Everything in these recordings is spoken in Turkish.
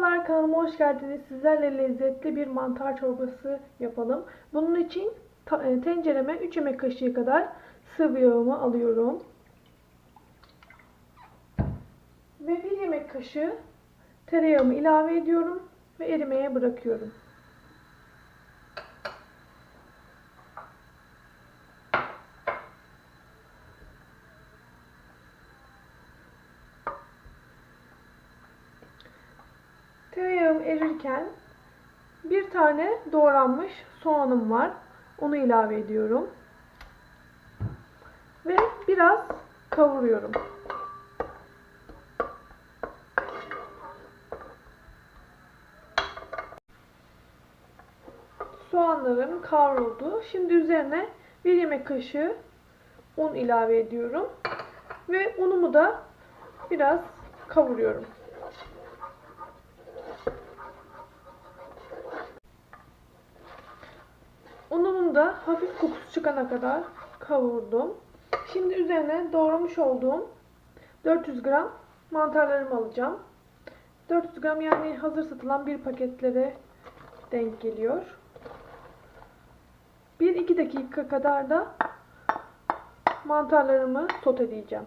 kanalıma hoş geldiniz. Sizlerle lezzetli bir mantar çorbası yapalım. Bunun için e, tencereme 3 yemek kaşığı kadar sıvı yağımı alıyorum. Ve 1 yemek kaşığı tereyağımı ilave ediyorum ve erimeye bırakıyorum. Erirken bir tane doğranmış soğanım var. Onu ilave ediyorum. Ve biraz kavuruyorum. Soğanlarım kavruldu. Şimdi üzerine bir yemek kaşığı un ilave ediyorum. Ve unumu da biraz kavuruyorum. Unumun da hafif kokusu çıkana kadar kavurdum. Şimdi üzerine doğramış olduğum 400 gram mantarlarımı alacağım. 400 gram yani hazır satılan bir paketlere denk geliyor. 1-2 dakika kadar da mantarlarımı soteleyeceğim.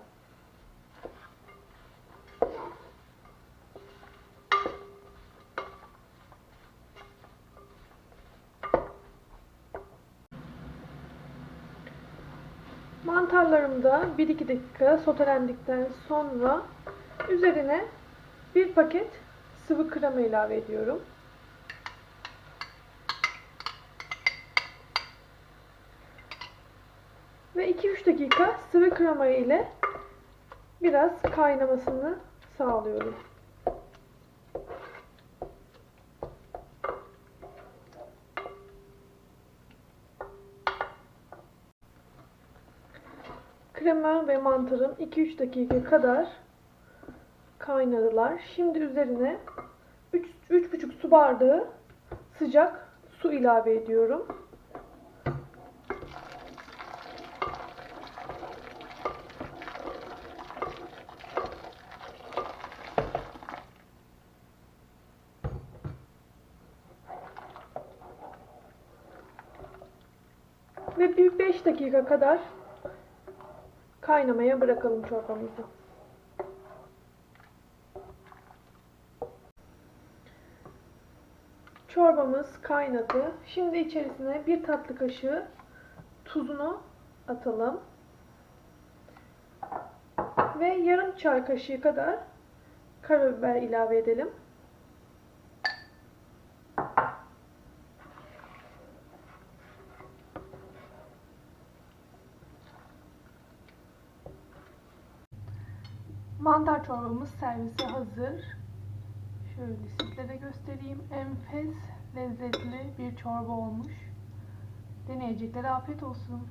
Mantarlarım da 1-2 dakika sotelendikten sonra üzerine bir paket sıvı krema ilave ediyorum. Ve 2-3 dakika sıvı krema ile biraz kaynamasını sağlıyorum. Krema ve mantarım 2-3 dakika kadar kaynadılar. Şimdi üzerine 3-3,5 su bardağı sıcak su ilave ediyorum. Ve bir 5 dakika kadar kaynamaya bırakalım çorbamızı. Çorbamız kaynadı. Şimdi içerisine bir tatlı kaşığı tuzunu atalım. Ve yarım çay kaşığı kadar karabiber ilave edelim. Mantar çorbamız servise hazır. Şöyle sizlere göstereyim. Enfes, lezzetli bir çorba olmuş. Deneyeceklere afiyet olsun.